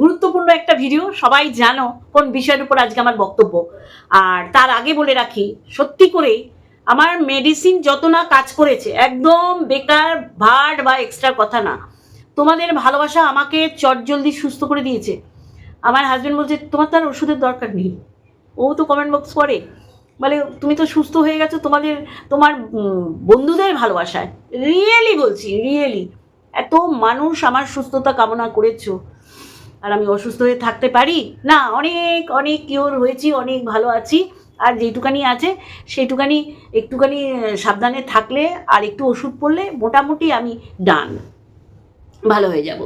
গুরুত্বপূর্ণ একটা ভিডিও সবাই জানো কোন বিষয়ের উপর আজকে আমার বক্তব্য। আর তার আগে বলে রাখি, সত্যি করেই আমার মেডিসিন যত না কাজ করেছে, একদম বেকার, ভাট বা এক্সট্রা কথা না। তোমাদের ভালোবাসা আমাকে চটজলদি সুস্থ করে দিয়েছে। আমার হাজব্যান্ড বলছে, তোমার তো আর ওষুধের দরকার নেই। ও তো কমেন্ট বক্স করে। বলে, তুমি তো সুস্থ হয়ে গেছো, তোমাদের, তোমার বন্ধুদের ভালোবাসায়। রিয়েলি বলছি রিয়েলি এত মানুষ আমার সুস্থতা কামনা করেছ। আর আমি অসুস্থ হয়ে থাকতে পারি? না, অনেক অনেক কিওর হয়েছি, অনেক ভালো আছি। আর যেটুকানি আছে, সেইটুকানি, একটুখানি সাবধানে থাকলে আর একটু ওষুধ পড়লে মোটামুটি আমি ডান ভালো হয়ে যাব।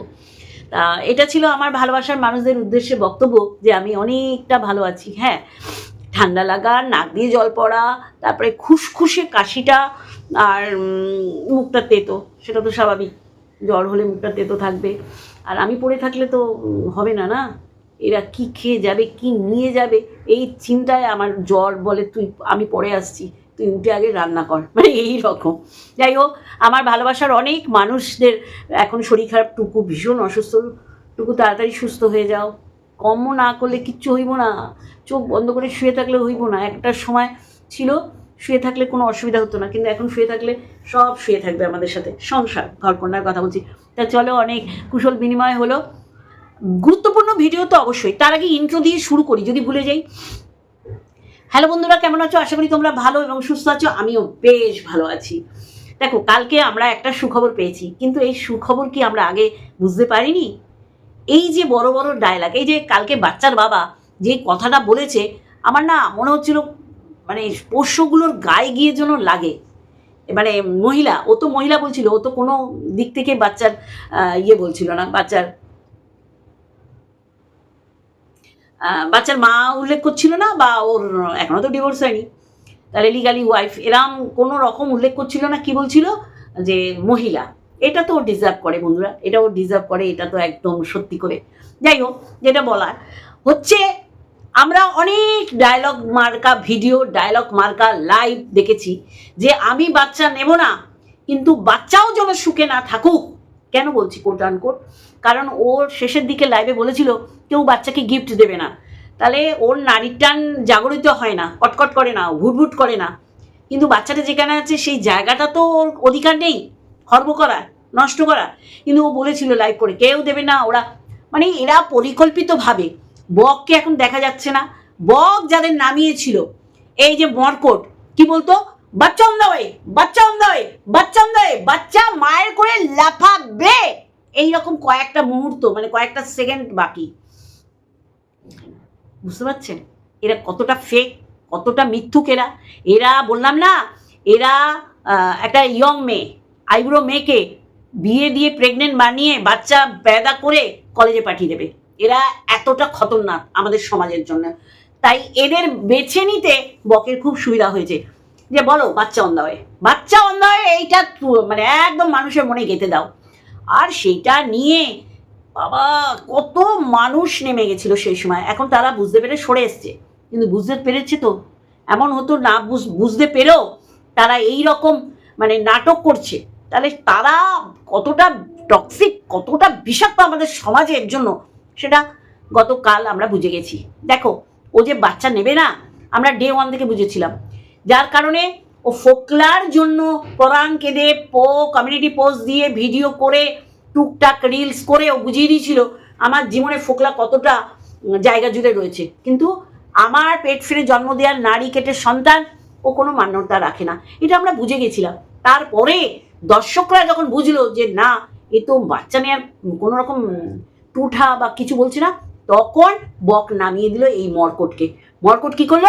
তা, এটা ছিল আমার ভালোবাসার মানুষদের উদ্দেশ্যে বক্তব্য যে আমি অনেকটা ভালো আছি হ্যাঁ। ঠান্ডা লাগা, নাক দিয়ে জল পড়া, তারপরে খুসখুসে কাশিটা আর মুখটা তেতো, সেটা তো স্বাভাবিক। জ্বর হলে মুখটা তেতো থাকবে। আর আমি পড়ে থাকলে তো হবে না না? এরা কি খেয়ে যাবে, কি নিয়ে যাবে? এই চিন্তায় আমার জ্বর বলে তুই, আমি পরে আসছি, তুই উঠে আগে রান্না কর। মানে এই রকম। যাই হোক, আমার ভালোবাসার অনেক মানুষদের এখন শরীর খারাপ টুকু ভীষণ অসুস্থ টুকু তাড়াতাড়ি সুস্থ হয়ে যাও। কমও না করলে কিচ্ছু হইব না। চোখ বন্ধ করে শুয়ে থাকলে হইব না। একটা সময় ছিল শুয়ে থাকলে কোনো অসুবিধা হতো না, কিন্তু এখন শুয়ে থাকলে সব শুয়ে থাকবে আমাদের সাথে। সংসার, ঘরকন্যার কথা বলছি। তা চলো অনেক কুশল বিনিময় হলো। গুরুত্বপূর্ণ ভিডিও তো অবশ্যই। তার আগে ইন্ট্রো দিয়ে শুরু করি, যদি ভুলে যাই। হ্যালো বন্ধুরা, কেমন আছো? আশা করি তোমরা ভালো এবং সুস্থ আছো। আমিও বেশ ভালো আছি। দেখো, কালকে আমরা একটা সুখবর পেয়েছি, কিন্তু এই সুখবর কি আমরা আগে বুঝতে পারিনি? এই যে বড় বড় ডায়লগ এই যে কালকে বাচ্চার বাবা যে কথাটা বলেছে, আমার না মনে হচ্ছিল মানে পোষ্যগুলোর গায়ে গিয়ে যেন লাগে। মানে মহিলা, ও তো মহিলা বলছিল, ও তো কোনো দিক থেকে বাচ্চার ইয়ে বলছিল না, বাচ্চার বাচ্চার মা উল্লেখ করছিল না বা ওর এখনও তো ডিভোর্স হয়নি। তাহলে লিগালি ওয়াইফ এরম কোনো রকম উল্লেখ করছিল না, কি বলছিল? যে মহিলা, এটা তো ও ডিজার্ভ করে বন্ধুরা, এটা ও ডিজার্ভ করে, এটা তো একদম সত্যি করে। যাই হোক, যেটা বলার, হচ্ছে আমরা অনেক ডায়লগ মার্কা ভিডিও ডায়লগ মার্কা লাইভ দেখেছি যে আমি বাচ্চা নেব না, কিন্তু বাচ্চাও যেন সুখে না থাকুক। কেন বলছি কোট আনকোট কারণ ওর শেষের দিকে লাইভে বলেছিল, কেউ বাচ্চাকে গিফট দেবে না। তাহলে ওর নারীর টান জাগরিত হয় না, কটকট করে না ভুটভুট করে না। কিন্তু বাচ্চাটা যেখানে আছে, সেই জায়গাটা তো ওর অধিকার নেই, খর্ব করা, নষ্ট করা। কিন্তু ও বলেছিল লাইভ করে, কেউ দেবে না ওরা। মানে এরা পরিকল্পিতভাবে বককে এখন দেখা যাচ্ছে না। বক যাদের নামিয়েছিল, এই যে মরকট, কি বলতো? বাচ্চা অন দ্য ওয়ে বাচ্চা অন দ্য বাচ্চা অন দ্য ওয়ে বাচ্চা মায়ের করে লাফাবে। এইরকম কয়েকটা মুহূর্ত মানে কয়েকটা সেকেন্ড বাকি। বুঝতে পারছেন? এরা কতটা ফেক কতটা মিথ্যুক এরা? এরা, বললাম না, এরা একটা ইয়ং মেয়ে আইবুড়ো মেয়েকে বিয়ে দিয়ে প্রেগনেন্ট বানিয়ে বাচ্চা পেদা করে কলেজে পাঠিয়ে দেবে। এরা এতটা খতরনাক আমাদের সমাজের জন্য। তাই এদের বেছে নিতে বকের খুব সুবিধা হয়েছে। যে বলো, বাচ্চা অন্ধ হয়ে বাচ্চা অন্ধ হয়ে এইটা মানে একদম মানুষের মনে গেঁথে দাও। আর সেটা নিয়ে বাবা, কত মানুষ নেমে গেছিল সেই সময়। এখন তারা বুঝতে পেরে সরে এসছে। কিন্তু বুঝতে পেরেছে তো? এমন হতো না বুঝ- বুঝতে পেরেও তারা এই রকম মানে নাটক করছে। তাহলে তারা কতটা টক্সিক কতটা বিষাক্ত আমাদের সমাজের জন্য সেটা গতকাল আমরা বুঝে গেছি। দেখো, ও যে বাচ্চা নেবে না, আমরা ডে ওয়ান থেকে বুঝেছিলাম। যার কারণে ও ফোকলার জন্য পরাণ কেঁদে পো কমিউনিটি পোস্ট দিয়ে ভিডিও করে, টুকটাক রিলস করে ও বুঝিয়ে দিয়েছিল, আমার জীবনে ফোকলা কতটা জায়গা জুড়ে রয়েছে। কিন্তু আমার পেট ফিরে জন্ম দেওয়ার নারী কেটে সন্তান ও কোনো মান্যতা রাখে না। এটা আমরা বুঝে গেছিলাম। তারপরে দর্শকরা যখন বুঝলো যে না, এ তো বাচ্চা নেওয়ার কোনো রকম টুঠা বা কিছু বলছে না, তখন বক নামিয়ে দিল এই মরকটকে। মরকট কি করল?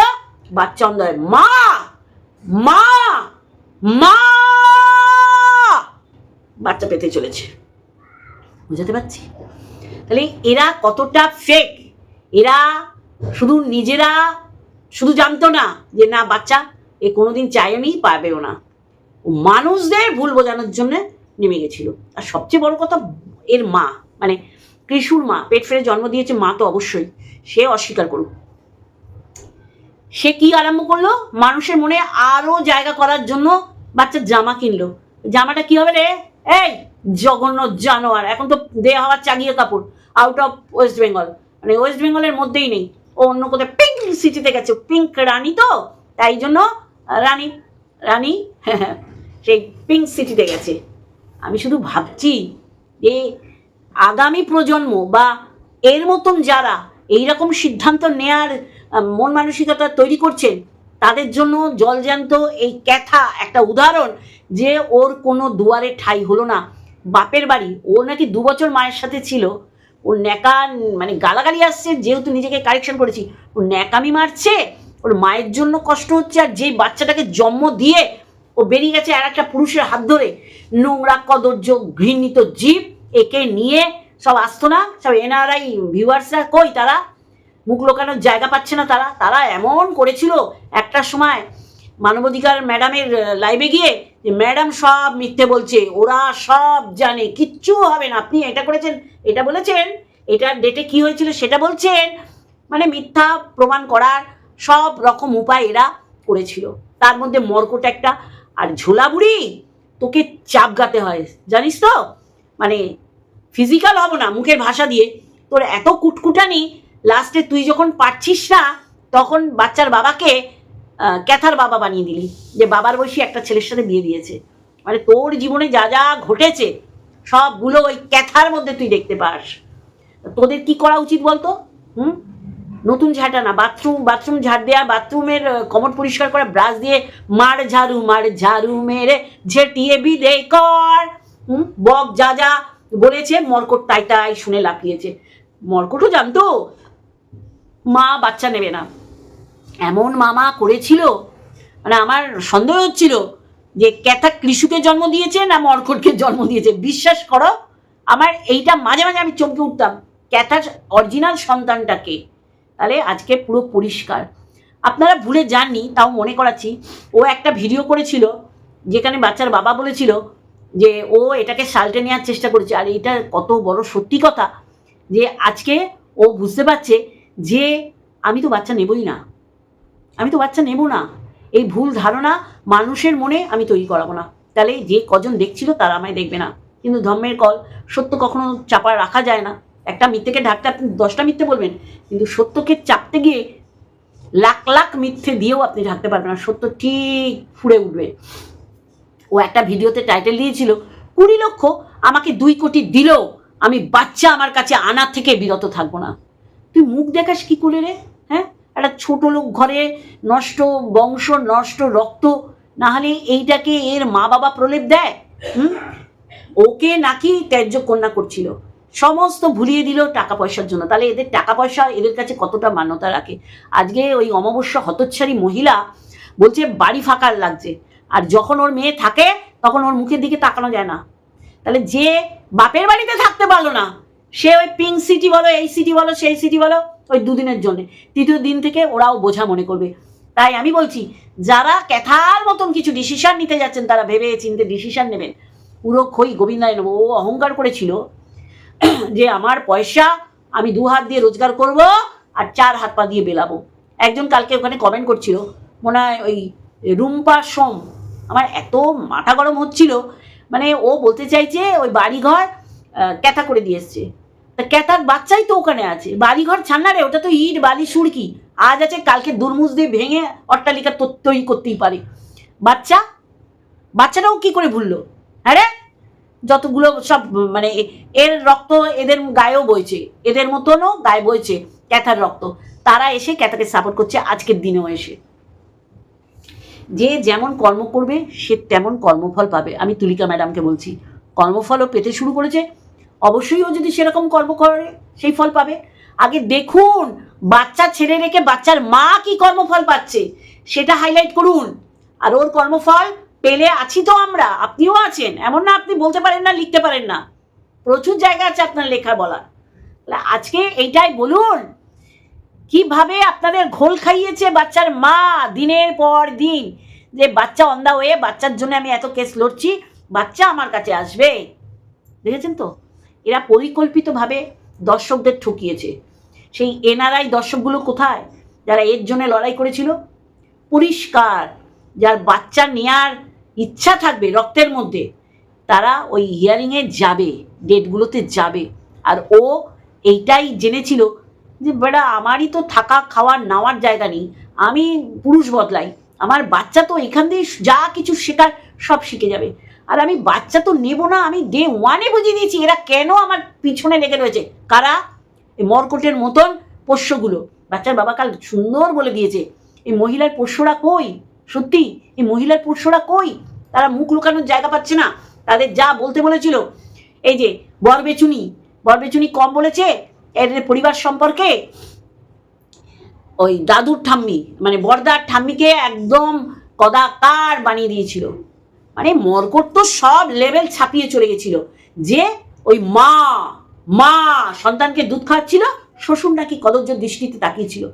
বাচ্চা মা! মা! মা! বাচ্চা পেতে চলেছে। বুঝাতে পারছি? তাহলে এরা কতটা ফেক এরা শুধু নিজেরা, শুধু জানতো না যে না, বাচ্চা এ কোনোদিন চায়নি, পাবেও না। মানুষদের ভুল বোঝানোর জন্য নেমে গেছিল। আর সবচেয়ে বড় কথা, এর মা। মানে কৃষুর মা, পেট ফেলে জন্ম দিয়েছে মা তো অবশ্যই। সে অস্বীকার করুক। সে কি আরম্ভ করল? মানুষের মনে আরও জায়গা করার জন্য বাচ্চার জামা কিনলো। জামাটা কি হবে রে? এই, জঘন্য জানোয়ার। এখন তো দেয়া হওয়ার চাগিয়ে কাপড় আউট অফ ওয়েস্ট বেঙ্গল মানে ওয়েস্ট বেঙ্গলের মধ্যেই নেই। ও অন্য কোথায় পিঙ্ক সিটিতে গেছে। পিঙ্ক রানী তো? তাই জন্য রানী রানী, সেই পিঙ্ক সিটিতে গেছে। আমি শুধু ভাবছি যে আগামী প্রজন্ম বা এর মতন যারা এইরকম সিদ্ধান্ত নেয়ার মন মানসিকতা তৈরি করছেন, তাদের জন্য জলজ্যান্ত এই ক্যাথা একটা উদাহরণ যে ওর কোনো দুয়ারে ঠাই হলো না। বাপের বাড়ি, ও নাকি দু বছর মায়ের সাথে ছিল। ওর ন্যাকা মানে গালাগালি আসছে, যেহেতু নিজেকে কারেকশন করেছি। ওর ন্যাকামি মারছে, ওর মায়ের জন্য কষ্ট হচ্ছে, আর যেই বাচ্চাটাকে জন্ম দিয়ে ও বেরিয়ে গেছে আর একটা পুরুষের হাত ধরে। নোংরা কদর্য ঘৃণিত জীব। একে নিয়ে সব আসতো না, সব এনআরআই ভিউয়ার্সরা কই তারা? মুখ লোকানোর জায়গা পাচ্ছে না তারা। তারা এমন করেছিল একটা সময় মানবাধিকার ম্যাডামের লাইভে গিয়ে যে ম্যাডাম সব মিথ্যে বলছে, ওরা সব জানে, কিচ্ছু হবে না। আপনি এটা করেছেন, এটা বলেছেন, এটার ডেটে কি হয়েছিল সেটা বলছেন মানে মিথ্যা প্রমাণ করার সব রকম উপায় এরা করেছিল। তার মধ্যে মর্কট একটা, আর ঝোলা বুড়ি তোকে চাপ গাতে হয়। জানিস তো? মানে ফিজিক্যাল হব না, মুখের ভাষা দিয়ে। তোর এত কুটকুটানি লাস্টে তুই যখন পারছিস না, তখন বাচ্চার বাবাকে ক্যাথার বাবা বানিয়ে দিলি, যে বাবার বয়সী একটা ছেলের সাথে বিয়ে দিয়েছে। মানে তোর জীবনে যা যা ঘটেছে, সবগুলো ওই ক্যাথার মধ্যে তুই দেখতে পাস। তোদের কি করা উচিত বলতো? হুম? নতুন ঝাঁটা না বাথরুম বাথরুম ঝাড় দেওয়া বাথরুমের কমট পরিষ্কার করা ব্রাশ দিয়ে মার ঝাড়ু মার ঝাড়ু মেরে ঝেটিয়ে বিদে কর। বক যা যা বলেছে, মর্কট তাই তাই শুনে লাফিয়েছে। মর্কটও জানতো, মা বাচ্চা নেবে না। এমন মামা করেছিল মানে আমার সন্দেহ হচ্ছিল যে ক্যাথা কৃষুকে জন্ম দিয়েছে না মর্কটকে জন্ম দিয়েছে। বিশ্বাস করো, আমার এইটা মাঝে মাঝে আমি চমকে উঠতাম ক্যাথার অরিজিনাল সন্তানটাকে। তাহলে আজকে পুরো পরিষ্কার। আপনারা ভুলে যাননি, তাও মনে করাচ্ছি, ও একটা ভিডিও করেছিল, যেখানে বাচ্চার বাবা বলেছিল যে ও এটাকে সাল্টে নেওয়ার চেষ্টা করেছে। আর এটা কত বড় সত্যি কথা যে আজকে ও বুঝতে পারছে যে আমি তো বাচ্চা নেবই না। আমি তো বাচ্চা নেব না। এই ভুল ধারণা মানুষের মনে আমি তৈরি করাবো না। তাহলে যে কজন দেখছিল তারা আমায় দেখবে না। কিন্তু ধর্মের কল সত্য কখনো চাপা রাখা যায় না। একটা মিথ্যেকে ঢাকতে আপনি দশটা মিথ্যে বলবেন, কিন্তু সত্যকে চাপতে গিয়ে লাখ লাখ মিথ্যে দিয়েও আপনি ঢাকতে পারবেন না। সত্য ঠিক ফুড়ে উঠবে। ও একটা ভিডিওতে টাইটেল দিয়েছিল, কুড়ি লক্ষ আমাকে দুই কোটি দিলেও আমি বাচ্চা আমার কাছে আনার থেকে বিরত থাকব না। তুই মুখ দেখাস কি করে রে হ্যাঁ? একটা ছোট লোক ঘরে নষ্ট বংশ, নষ্ট রক্ত, না হলে এইটাকে এর মা বাবা প্রলেপ দেয়, হুম? ওকে নাকি ত্যায্য কন্যা করছিল। সমস্ত ভুলিয়ে দিল টাকা পয়সার জন্য। তাহলে এদের টাকা পয়সা এদের কাছে কতটা মান্যতা রাখে? আজকে ওই অমাবস্যা হতচ্ছারী মহিলা বলছে, বাড়ি ফাঁকার লাগছে। আর যখন ওর মেয়ে থাকে, তখন ওর মুখের দিকে তাকানো যায় না। তাহলে যে বাপের বাড়িতে থাকতে পারল না, সে ওই পিঙ্ক সিটি বলো, এই সিটি বলো, সেই সিটি বলো, ওই দুদিনের জন্য। তৃতীয় দিন থেকে ওরাও বোঝা মনে করবে। তাই আমি বলছি, যারা ক্যাথার মতন কিছু ডিসিশন নিতে যাচ্ছেন, তারা ভেবে চিনতে ডিসিশন নেবেন। পুরো খই গোবিন্দায় নেব। ও অহংকার করেছিল যে আমার পয়সা আমি দু হাত দিয়ে রোজগার করব আর চার হাত পা দিয়ে বেলাবো। একজন কালকে ওখানে কমেন্ট করছিল, মনে হয় ওই রুম্পা সোম আমার এত মাথা গরম হচ্ছিল। মানে ও বলতে চাইছে, ওই বাড়িঘর ক্যাথা করে দিয়ে এসছে। তা ক্যাথার বাচ্চাই তো ওখানে আছে। বাড়িঘর ছান্না রে, ওটা তো ইট, বালি, সুরকি। আজ আছে, কালকে দুর্মুজ দিয়ে ভেঙে অট্টালিকা তৈরি করতেই পারে। বাচ্চা? বাচ্চাটাও কি করে ভুললো? হ্যাঁ রে? যতগুলো সব মানে এর রক্ত এদের গায়েও বইছে। এদের মতনও গায়ে বইছে ক্যাথার রক্ত। তারা এসে ক্যাথাকে সাপোর্ট করছে আজকের দিনেও এসে। যে যেমন কর্ম করবে, সে তেমন কর্মফল পাবে। আমি তুলিকা ম্যাডামকে বলছি, কর্মফলও পেতে শুরু করেছে। অবশ্যই ও যদি সেরকম কর্ম করে, সেই ফল পাবে। আগে দেখুন, বাচ্চা ছেড়ে রেখে বাচ্চার মা কি কর্মফল পাচ্ছে, সেটা হাইলাইট করুন। আর ওর কর্মফল পেলে আছি তো আমরা, আপনিও আছেন। এমন না আপনি বলতে পারেন না, লিখতে পারেন না। প্রচুর জায়গা আছে আপনার লেখা বলার। আজকে এইটাই বলুন কীভাবে আপনাদের ঘোল খাইয়েছে বাচ্চার মা দিনের পর দিন? যে বাচ্চা অন্ধা হয়ে বাচ্চার জন্য আমি এত কেস লড়ছি, বাচ্চা আমার কাছে আসবে। দেখেছেন তো? এরা পরিকল্পিতভাবে দর্শকদের ঠকিয়েছে। সেই এনআরআই দর্শকগুলো কোথায়? যারা এর জন্য লড়াই করেছিল? পরিষ্কার। যার বাচ্চা নেয়ার ইচ্ছা থাকবে রক্তের মধ্যে, তারা ওই হিয়ারিংয়ে যাবে ডেটগুলোতে যাবে। আর ও এইটাই জেনেছিল যে বেটা আমারই তো থাকা খাওয়ার নেওয়ার জায়গা নেই। আমি পুরুষ বদলাই। আমার বাচ্চা তো এখান দিয়ে যা কিছু শেখার সব শিখে যাবে। আর আমি বাচ্চা তো নেব না, আমি ডে ওয়ানে বুঝিয়ে দিয়েছি, এরা কেন আমার পিছনে লেগে রয়েছে? কারা? এই মরকটের মতন পোষ্যগুলো। বাচ্চার বাবা কাল সুন্দর বলে দিয়েছে, এই মহিলার পোষ্যরা কই? সত্যি? এই মহিলার পোষ্যরা কই? তারা মুখ লুকানোর জায়গা পাচ্ছে না। তাদের যা বলতে বলেছিল, এই যে বরবেচুনি বরবেচুনি কম বলেছে এদের পরিবার সম্পর্কে ওই দাদুর ঠাম্মি মানে বর্দার ঠাম্মিকে একদম কদাকার বানিয়ে দিয়েছিল। মানে মর্কট তো সব লেভেল ছাপিয়ে চলে গেছিল যে ওই মা মা সন্তানকে দুধ খাওয়াচ্ছিল, শ্বশুর নাকি কদর্য দৃষ্টিতে তাকিয়েছিল।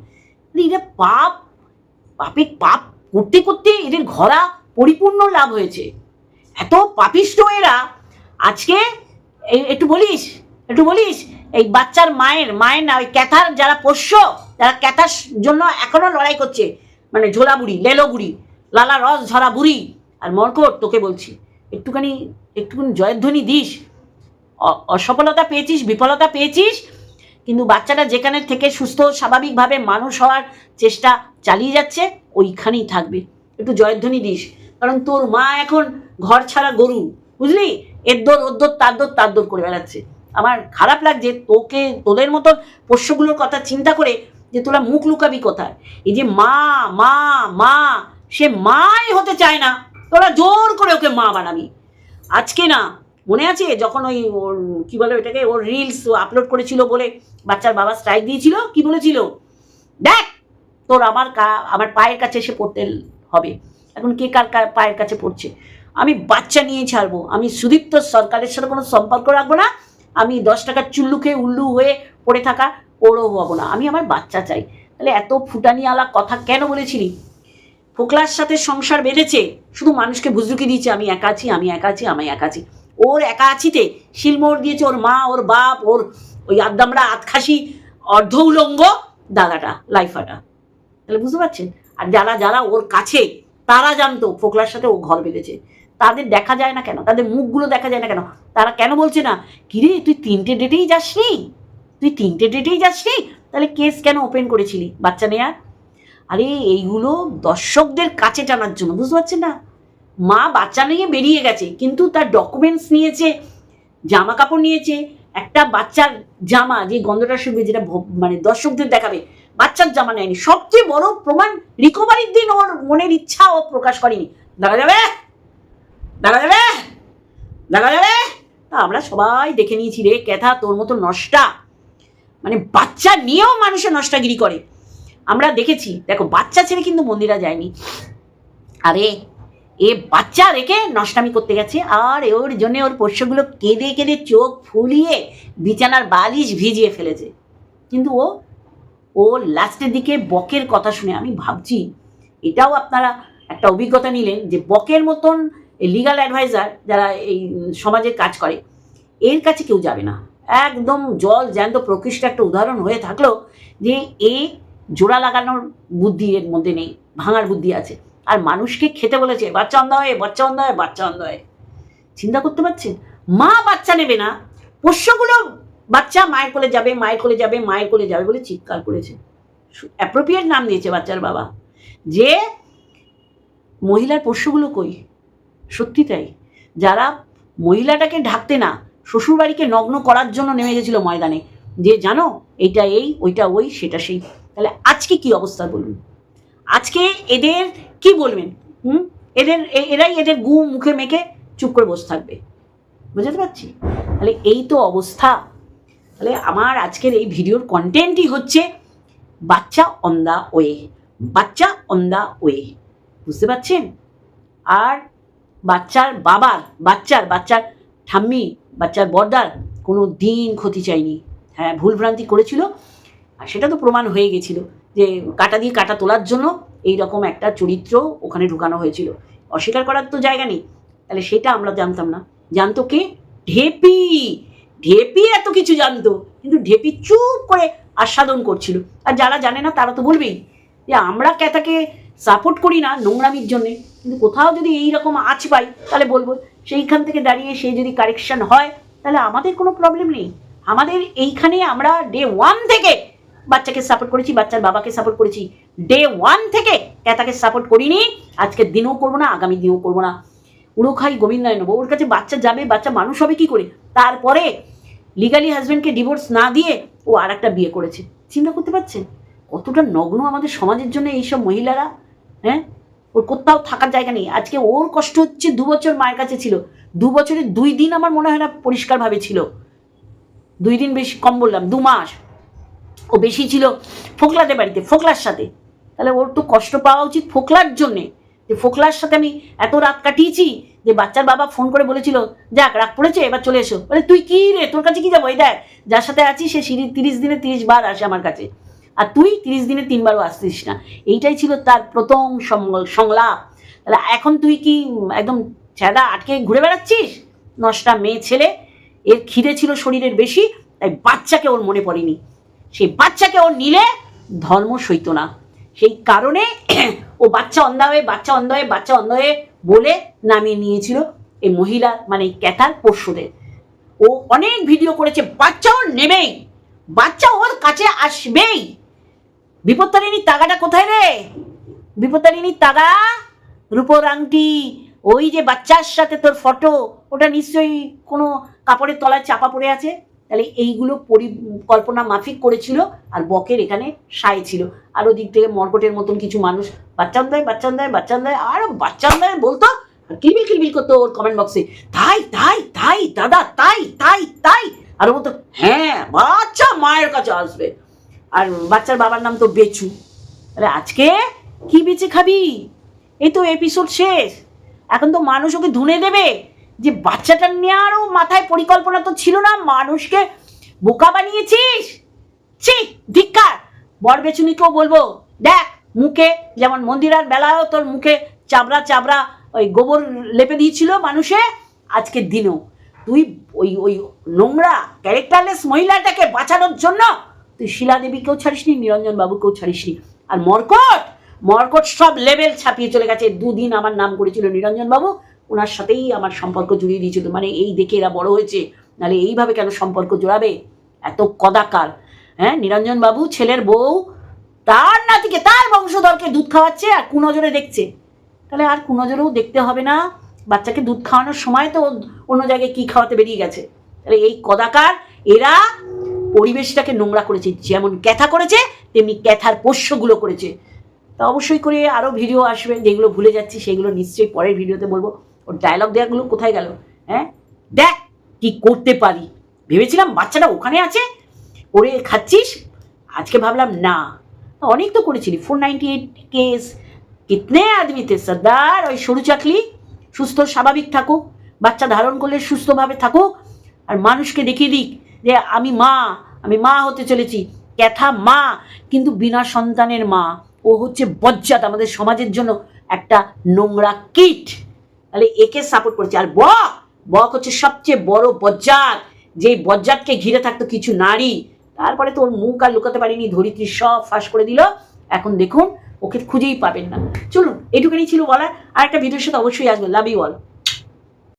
মানে এরা পাপ, পাপে পাপ করতে করতে এদের ঘরা পরিপূর্ণ লাভ হয়েছে। এত পাপিষ্ট এরা। আজকে একটু বলিস একটু বলিস এই বাচ্চার মায়ের মায়ের না, ওই ক্যাথার যারা পোষ্য, যারা ক্যাথার জন্য এখনও লড়াই করছে মানে ঝোলা বুড়ি, লেলো বুড়ি, লালা রস ঝরা বুড়ি, আর মরকট, তোকে বলছি, একটুখানি একটুখানি জয়ধ্বনি দিস। অসফলতা পেয়েছিস, বিফলতা পেয়েছিস, কিন্তু বাচ্চাটা যেখানে থেকে সুস্থ, স্বাভাবিকভাবে মানুষ হওয়ার চেষ্টা চালিয়ে যাচ্ছে, ওইখানেই থাকবে। একটু জয়ধ্বনি দিস। কারণ তোর মা এখন ঘর ছাড়া গরু, বুঝলি? এর দোর, ওর দোর, তার দোর তার দোর করে বেড়াচ্ছে। আমার খারাপ লাগছে, তোকে, তোদের মতন পোষ্যগুলোর কথা চিন্তা করে যে তোরা মুখ লুকাবি কোথায়? এই যে মা মা মা, সে মাই হতে চায় না। তোরা জোর করে ওকে মা বানাবি। আজকে না, মনে আছে যখন ওই ওর, কি বলে ওটাকে ওর রিলস আপলোড করেছিল বলে বাচ্চার বাবা স্ট্রাইক দিয়েছিল? কি বলেছিল? দেখ, তোর আমার কা- আমার পায়ের কাছে এসে পড়তে হবে। এখন কে কার পায়ের কাছে পড়ছে? আমি বাচ্চা নিয়ে ছাড়বো। আমি সুদীপ্ত সরকারের সাথে কোনো সম্পর্ক রাখব না। আমি দশ টাকার চুল্লু খেয়ে উল্লু হয়ে পড়ে থাকা ওরও হব না। আমি আমার বাচ্চা চাই। তাহলে এত ফুটানিওয়ালা কথা কেন বলেছিলি? ফোকলার সাথে সংসার বেঁধেছে, শুধু মানুষকে বুজরুকি দিয়েছে, আমি একা আছি, আমি একা আছি আমি একা আছি। ওর একা আছিতে শিলমোড় দিয়েছে ওর মা, ওর বাপ, ওর ওই আদ্দামরা আতখাসি অর্ধ উলঙ্গ দাদাটা, লাইফাটা। তাহলে বুঝতে পারছেন? আর যারা যারা ওর কাছে, তারা জানতো ফোকলার সাথে ও ঘর বেঁধেছে। তাদের দেখা যায় না কেন? তাদের মুখগুলো দেখা যায় না কেন? তারা কেন বলছে না? কিরে, তুই তিনটে ডেটেই যাসনি? তুই তিনটে ডেটেই যাসনি? তাহলে কেস কেন ওপেন করেছিলি, বাচ্চা নেয়ার আরে, এইগুলো দর্শকদের কাছে টানার জন্য, বুঝতে পারছেন না? মা বাচ্চা নিয়ে বেরিয়ে গেছে, কিন্তু তার ডকুমেন্টস নিয়েছে জামা কাপড় নিয়েছে, একটা বাচ্চার জামা, যে গন্ধটা শুনবে, যেটা মানে দর্শকদের দেখাবে, বাচ্চার জামা নেয়নি। সবচেয়ে বড় প্রমাণ রিকভারির দিন ওর মনের ইচ্ছা ও প্রকাশ করেনি। দেখা যাবে? দেখা যাবে? দেখা যাবে? তা আমরা সবাই দেখে নিয়েছি রে ক্যাথা তোর মতো নষ্টা। মানে বাচ্চা নিয়েও মানুষের নষ্টাগিরি করে। আমরা দেখেছি, দেখো, বাচ্চা ছেড়ে কিন্তু মন্দিরা যায়নি। আরে, এ বাচ্চা রেখে নষ্টামি করতে গেছে, আর ওর জন্য ওর পোষ্যগুলো কেঁদে কেঁদে চোখ ফুলিয়ে বিছানার বালিশ ভিজিয়ে ফেলেছে। কিন্তু ও ও লাস্টের দিকে বকের কথা শুনে আমি ভাবছি, এটাও আপনারা একটা অভিজ্ঞতা নিলেন যে বকের মতন লিগাল অ্যাডভাইজার যারা এই সমাজের কাজ করে, এর কাছে কেউ যাবে না। একদম জল জ্যান্ত প্রকৃষ্ট একটা উদাহরণ হয়ে থাকল যে এ জোড়া লাগানোর বুদ্ধি এর মধ্যে নেই, ভাঙার বুদ্ধি আছে। আর মানুষকে খেতে বলেছে, বাচ্চা অন্ধ হয়ে, বাচ্চা অন্ধ হয়ে, বাচ্চা অন্ধ হয়ে। চিন্তা করতে পারছেন? মা বাচ্চা নেবে না, পোষ্যগুলো বাচ্চা মায়ের কোলে যাবে, মায়ের কোলে যাবে, মায়ের কোলে যাবে বলে চিৎকার করেছে। অ্যাপ্রোপ্রিয়েট নাম দিয়েছে বাচ্চার বাবা। যে মহিলার পোষ্যগুলো কই? সত্যি তাই। যারা মহিলাটাকে ঢাকতে না, শ্বশুরবাড়িকে নগ্ন করার জন্য নেমে গেছিল ময়দানে, যে জানো, এইটা এই, ওইটা ওই, সেটা সেই। তাহলে আজকে কি অবস্থা বলুন? আজকে এদের কি বলবেন? হুম? এদের এরাই এদের গু মুখে মেখে চুপ করে বসে থাকবে। বুঝতে পারছি? তাহলে এই তো অবস্থা। তাহলে আমার আজকের এই ভিডিওর কন্টেন্টই হচ্ছে বাচ্চা অন দ্য ওয়ে বাচ্চা অন দ্য ওয়ে বুঝতে পারছেন? আর বাচ্চার বাবার, বাচ্চার বাচ্চার ঠাম্মি, বাচ্চার বর্দার কোনো দিন ক্ষতি চাইনি। হ্যাঁ ভুলভ্রান্তি করেছিল। আর সেটা তো প্রমাণ হয়ে গেছিল যে কাটা দিয়ে কাটা তোলার জন্য এই রকম একটা চরিত্র ওখানে ঢুকানো হয়েছিল। অস্বীকার করার তো জায়গা নেই। তাহলে সেটা আমরা জানতাম না। জানতো কে? ঢেপি! ঢেপি এত কিছু জানতো, কিন্তু ঢেপি চুপ করে আস্বাদন করছিল। আর যারা জানে না তারা তো বলবেই যে আমরা ক্যাথাকে সাপোর্ট করি না নোংরামির জন্যে? কিন্তু কোথাও যদি এই রকম আঁচ পাই, তাহলে বলব, সেইখান থেকে দাঁড়িয়ে সে যদি কারেকশন হয়, তাহলে আমাদের কোনো প্রবলেম নেই। আমাদের এইখানে আমরা ডে ওয়ান থেকে বাচ্চাকে সাপোর্ট করেছি, বাচ্চার বাবাকে সাপোর্ট করেছি। ডে ওয়ান থেকে ক্যাতাকে সাপোর্ট করিনি আজকের দিনেও করব না, আগামী দিনেও করব না। উড়ো খাই গোবিন্দায় নেব ওর কাছে বাচ্চা যাবে, বাচ্চা মানুষ হবে কি করে? তারপরে লিগালি হাজব্যান্ডকে ডিভোর্স না দিয়ে ও আর একটা বিয়ে করেছে। চিন্তা করতে পারছেন? কতটা নগ্ন আমাদের সমাজের জন্য এইসব মহিলারা হ্যাঁ? ওর কোথাও থাকার জায়গা নেই। আজকে ওর কষ্ট হচ্ছে দু বছর মায়ের কাছে ছিল। দু বছরে দুই দিন আমার মনে হয় না পরিষ্কারভাবে ছিল। দুই দিন বেশি কম বললাম, দু মাস। ও বেশি ছিল ফোকলাদের বাড়িতে, ফোকলার সাথে। তাহলে ওর তো কষ্ট পাওয়া উচিত ফোকলার জন্যে। যে ফোকলার সাথে আমি এত রাত কাটিয়েছি যে বাচ্চার বাবা ফোন করে বলেছিল, যাক, রাগ পড়েছে, এবার চলে এসো। বলে, তুই কি রে? তোর কাছে কি যাব? এই দেখ, যার সাথে আছিস সে সিঁড়ি তিরিশ দিনে তিরিশ বার আসে আমার কাছে। আর তুই তিরিশ দিনে তিনবারও আসতিস না। এইটাই ছিল তার প্রথম সংলাপ। তাহলে এখন তুই কি একদম ছেঁড়া আটকে ঘুরে বেড়াচ্ছিস? নষ্টা মেয়ে ছেলে, এর খিদে ছিল শরীরের বেশি, তাই বাচ্চাকে ওর মনে পড়েনি। সেই বাচ্চাকে ওর নিলে ধর্ম সইত না। সেই কারণে ও বাচ্চা অন্ধা হয়ে, বাচ্চা অন্ধ হয়ে, বাচ্চা অন্ধ হয়ে বলে নামিয়ে নিয়েছিল এই মহিলা মানে ক্যাথার পরশুদের ও অনেক ভিডিও করেছে বাচ্চা ওর নেবেই। বাচ্চা ওর কাছে আসবেই। বিপত্তারিণীর তাগাটা কোথায় রে? বিপত্তারিণীর তাগা রূপোর আংটি। ওই যে বাচ্চার সাথে তোর ফটো, ওটা নিশ্চয়ই কোনো কাপড়ের তলায় চাপা পড়ে আছে? তাহলে এইগুলো পরিকল্পনা মাফিক করেছিল আর বকের এখানে সায় ছিল। আর ওদিক থেকে মর্কটের মতন কিছু মানুষ বাচ্চান দেয় বাচ্চান দেয় আর বাচ্চান দেয় বলতো কিলবিল কিলবিল করতো ওর কমেন্ট বক্সে তাই তাই তাই, দাদা, তাই তাই তাই। আর বলতো হ্যাঁ বাচ্চা মায়ের কাছে আসবে। আর বাচ্চার বাবার নাম তো বেচু। আরে আজকে কি বেঁচে খাবি? এই তো এপিসোড শেষ। এখন তো মানুষ ওকে ধুনে দেবে। যে বাচ্চাটা নেওয়ারও মাথায় পরিকল্পনা তো ছিল না, মানুষকে বোকা বানিয়েছিস? ছি, ধিক্কার। বর বেচুনিকেও বলব, দেখ, মুখে যেমন মন্দিরার বেলায়ও তোর মুখে চাবড়া চাবড়া ওই গোবর লেপে দিয়েছিল মানুষে, আজকের দিনেও। তুই ওই ওই নোংরা ক্যারেক্টারলেস মহিলাটাকে বাঁচানোর জন্য তুই শিলা দেবীকেও ছাড়িসনি নিরঞ্জন বাবুকেও ছাড়িসনি। আর মর্কট? মর্কট সব লেভেল ছাপিয়ে চলে গেছে। দুদিন আমার নাম করেছিল নিরঞ্জন বাবু ওনার সাথেই আমার সম্পর্ক জুড়িয়ে দিয়েছিল। মানে এই দেখে এরা বড় হয়েছে, নাহলে এইভাবে কেন সম্পর্ক জোড়াবে? এত কদাকার হ্যাঁ? নিরঞ্জন বাবু ছেলের বউ, তার নাতিকে, তার বংশধরকে দুধ খাওয়াচ্ছে আর কুনজরে দেখছে। তাহলে আর কুনজরেও দেখতে হবে না। বাচ্চাকে দুধ খাওয়ানোর সময় তো অন্য জায়গায় কী খাওয়াতে বেরিয়ে গেছে। তাহলে এই কদাকার, এরা পরিবেশটাকে নোংরা করেছে, যেমন ক্যাথা করেছে, তেমনি ক্যাথার পোষ্যগুলো করেছে। তা অবশ্যই করে আরও ভিডিও আসবে, যেগুলো ভুলে যাচ্ছি, সেগুলো নিশ্চয়ই পরের ভিডিওতে বলব। ওর ডায়লগ দেওয়াগুলো কোথায় গেল? হ্যাঁ? দেখ, কি করতে পারি? ভেবেছিলাম বাচ্চাটা ওখানে আছে করে খাচ্ছিস? আজকে ভাবলাম না। অনেক তো করেছিলি ফোর নাইনটি এইট কেস কিতনে আদমি তে, সর্দার, ওই সরু চাকলি? সুস্থ, স্বাভাবিক থাকুক, বাচ্চা ধারণ করলে সুস্থভাবে থাকুক। আর মানুষকে দেখিয়ে দিক যে আমি মা আমি মা হতে চলেছি। ক্যাথা মা, কিন্তু বিনা সন্তানের মা। ও হচ্ছে বজ্জাত, আমাদের সমাজের জন্য একটা নোংরা কিট। তাহলে একে সাপোর্ট করছে। আর বক বক হচ্ছে সবচেয়ে বড় বজ্জাত। যেই বজ্জাতকে ঘিরে থাকতো কিছু নারী। তারপরে তো ওর মুখ আর লুকাতে পারিনি, ধরিত্রী সব ফাঁস করে দিল। এখন দেখুন, ওকে খুঁজেই পাবেন না। চলুন এটুকুনি ছিল বলার। আর একটা ভিডিওর সাথে অবশ্যই আসবে। Love you all